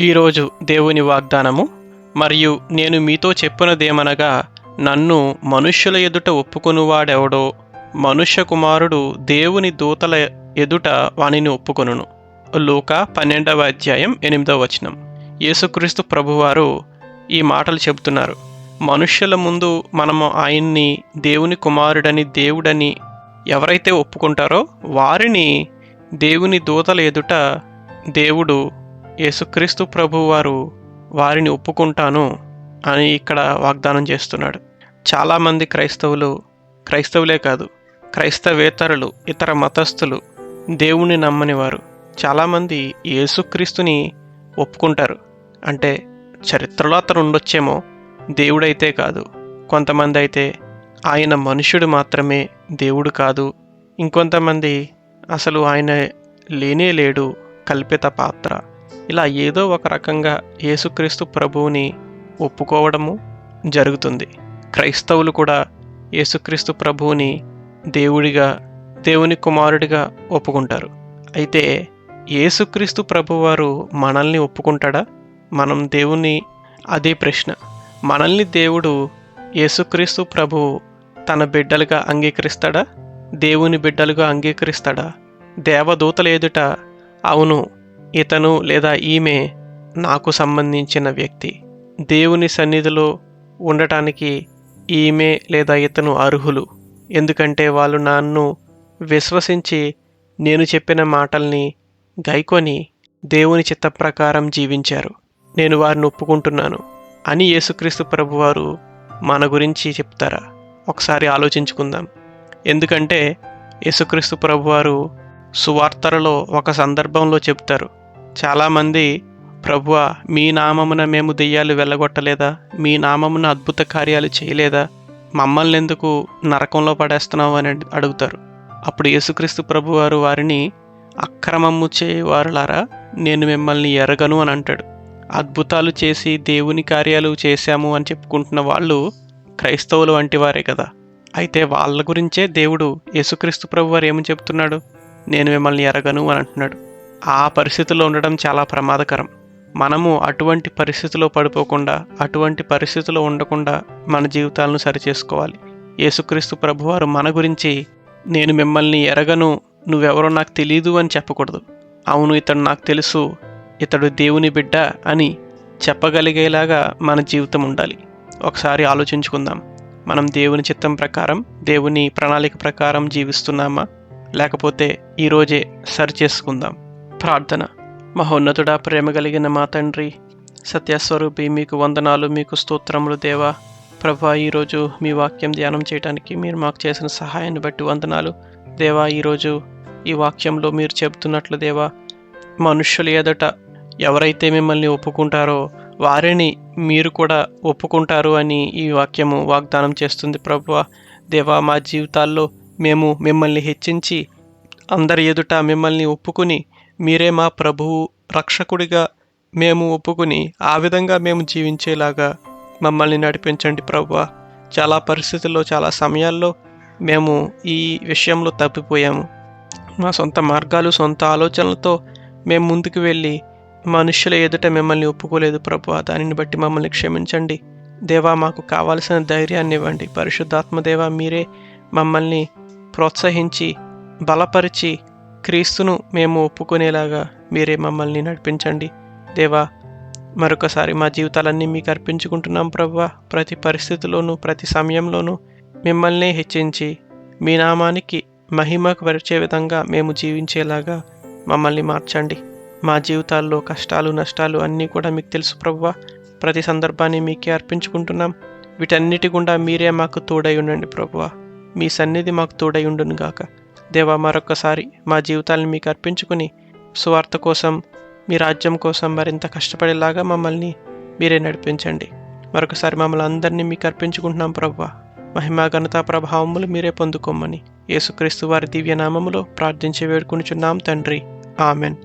ఈరోజు దేవుని వాగ్దానము. మరియు నేను మీతో చెప్పినదేమనగా నన్ను మనుష్యుల ఎదుట ఒప్పుకొనువాడెవడో మనుష్య కుమారుడు దేవుని దూతల ఎదుట వానిని ఒప్పుకొనును. లూక పన్నెండవ అధ్యాయం ఎనిమిదవ వచనం. యేసుక్రీస్తు ప్రభువారు ఈ మాటలు చెబుతున్నారు. మనుష్యుల ముందు మనము ఆయన్ని దేవుని కుమారుడని దేవుడని ఎవరైతే ఒప్పుకుంటారో వారిని దేవుని దూతల ఎదుట దేవుడు యేసుక్రీస్తు ప్రభువారు వారిని ఒప్పుకుంటాను అని ఇక్కడ వాగ్దానం చేస్తున్నాడు. చాలామంది క్రైస్తవులు క్రైస్తవులే కాదు క్రైస్తవేతరులు ఇతర మతస్థులు దేవుణ్ణి నమ్మని వారు. చాలామంది యేసుక్రీస్తుని ఒప్పుకుంటారు. అంటే చరిత్రలో అతను ఉండొచ్చేమో దేవుడైతే కాదు. కొంతమంది అయితే ఆయన మనుషుడు మాత్రమే దేవుడు కాదు. ఇంకొంతమంది అసలు ఆయన లేనే లేడు కల్పిత పాత్ర. ఇలా ఏదో ఒక రకంగా యేసుక్రీస్తు ప్రభువుని ఒప్పుకోవడము జరుగుతుంది. క్రైస్తవులు కూడా యేసుక్రీస్తు ప్రభువుని దేవుడిగా దేవుని కుమారుడిగా ఒప్పుకుంటారు. అయితే యేసుక్రీస్తు ప్రభువారు మనల్ని ఒప్పుకుంటాడా? మనం దేవుని అదే ప్రశ్న. మనల్ని దేవుడు యేసుక్రీస్తు ప్రభు తన బిడ్డలుగా అంగీకరిస్తాడా? దేవుని బిడ్డలుగా అంగీకరిస్తాడా? దేవదూతల ఎదుట అవును ఇతను లేదా ఈమె నాకు సంబంధించిన వ్యక్తి. దేవుని సన్నిధిలో ఉండటానికి ఈమె లేదా ఇతను అర్హులు. ఎందుకంటే వాళ్ళు నన్ను విశ్వసించి నేను చెప్పిన మాటల్ని గైకొని దేవుని చిత్త ప్రకారం జీవించారు. నేను వారిని ఒప్పుకుంటున్నాను. అని యేసుక్రీస్తు ప్రభువారు మన గురించి చెప్తారా? ఒకసారి ఆలోచించుకుందాం. ఎందుకంటే యేసుక్రీస్తు ప్రభువారు సువార్తలలో ఒక సందర్భంలో చెప్తారు. చాలామంది ప్రభువ మీ నామమున మేము దెయ్యాలు వెళ్ళగొట్టలేదా? మీ నామమున అద్భుత కార్యాలు చేయలేదా? మమ్మల్ని ఎందుకు నరకంలో పడేస్తున్నావు? అని అడుగుతారు. అప్పుడు యేసుక్రీస్తు ప్రభువారు వారిని అక్రమము చేయవారులారా నేను మిమ్మల్ని ఎరగను అని అంటాడు. అద్భుతాలు చేసి దేవుని కార్యాలు చేశాము అని చెప్పుకుంటున్న వాళ్ళు క్రైస్తవులు వంటి వారే కదా. అయితే వాళ్ళ గురించే దేవుడు యేసుక్రీస్తు ప్రభువారు ఏమని చెప్తున్నాడు? నేను మిమ్మల్ని ఎరగను అని అంటున్నాడు. ఆ పరిస్థితిలో ఉండడం చాలా ప్రమాదకరం. మనము అటువంటి పరిస్థితిలో పడిపోకుండా అటువంటి పరిస్థితిలో ఉండకుండా మన జీవితాలను సరిచేసుకోవాలి. యేసుక్రీస్తు ప్రభువారు మన గురించి నేను మిమ్మల్ని ఎరగను నువ్వెవరో నాకు తెలీదు అని చెప్పకూడదు. అవును ఇతడు నాకు తెలుసు ఇతడు దేవుని బిడ్డ అని చెప్పగలిగేలాగా మన జీవితం ఉండాలి. ఒకసారి ఆలోచించుకుందాం. మనం దేవుని చిత్తం ప్రకారం దేవుని ప్రణాళిక ప్రకారం జీవిస్తున్నామా? లేకపోతే ఈరోజే సరి చేసుకుందాం ప్రార్థన. మహోన్నతుడా ప్రేమ కలిగిన మా తండ్రి సత్యస్వరూపి మీకు వందనాలు మీకు స్తోత్రములు దేవా. ప్రభా ఈరోజు మీ వాక్యం ధ్యానం చేయడానికి మీరు మాకు చేసిన సహాయాన్ని బట్టి వందనాలు. దేవా ఈరోజు ఈ వాక్యంలో మీరు చెబుతున్నట్లు దేవా మనుష్యుల ఎదుట ఎవరైతే మిమ్మల్ని ఒప్పుకుంటారో వారిని మీరు కూడా ఒప్పుకుంటారు అని ఈ వాక్యము వాగ్దానం చేస్తుంది. ప్రభు దేవా మా జీవితాల్లో మేము మిమ్మల్ని హెచ్చించి అందరి ఎదుట మిమ్మల్ని ఒప్పుకుని మీరే మా ప్రభువు రక్షకుడిగా మేము ఒప్పుకుని ఆ విధంగా మేము జీవించేలాగా మమ్మల్ని నడిపించండి ప్రభు చాలా పరిస్థితుల్లో చాలా సమయాల్లో మేము ఈ విషయంలో తప్పిపోయాము. మా సొంత మార్గాలు సొంత ఆలోచనలతో మేము ముందుకు వెళ్ళి మనుషుల ఎదుట మిమ్మల్ని ఒప్పుకోలేదు ప్రభు దానిని బట్టి మమ్మల్ని క్షమించండి. దేవా మాకు కావాల్సిన ధైర్యాన్ని ఇవ్వండి. పరిశుద్ధాత్మ దేవా మీరే మమ్మల్ని ప్రోత్సహించి బలపరిచి క్రీస్తును మేము ఒప్పుకునేలాగా మీరే మమ్మల్ని నడిపించండి. దేవా మరొకసారి మా జీవితాలన్నీ మీకు అర్పించుకుంటున్నాం ప్రభా. ప్రతి పరిస్థితిలోనూ ప్రతి సమయంలోనూ మిమ్మల్నే హెచ్చించి మీ నామానికి మహిమకు పరిచే విధంగా మేము జీవించేలాగా మమ్మల్ని మార్చండి. మా జీవితాల్లో కష్టాలు నష్టాలు అన్నీ కూడా మీకు తెలుసు ప్రవ్వా ప్రతి సందర్భాన్ని మీకే అర్పించుకుంటున్నాం. వీటన్నిటి గుండా మీరే మాకు తోడై ఉండండి ప్రభువ మీ సన్నిధి మాకు తోడై ఉండును గాక దేవా మరొకసారి మా జీవితాలను మీకు అర్పించుకుని సువార్త కోసం మీ రాజ్యం కోసం మరింత కష్టపడేలాగా మమ్మల్ని మీరే నడిపించండి. మరొకసారి మమ్మల్ని అందరినీ మీకు అర్పించుకుంటున్నాం ప్రభా మహిమా ఘనత ప్రభావములు మీరే పొందుకోమని యేసుక్రీస్తు వారి దివ్యనామములో ప్రార్థించి వేడుకునిచున్నాం తండ్రి. ఆమెన్.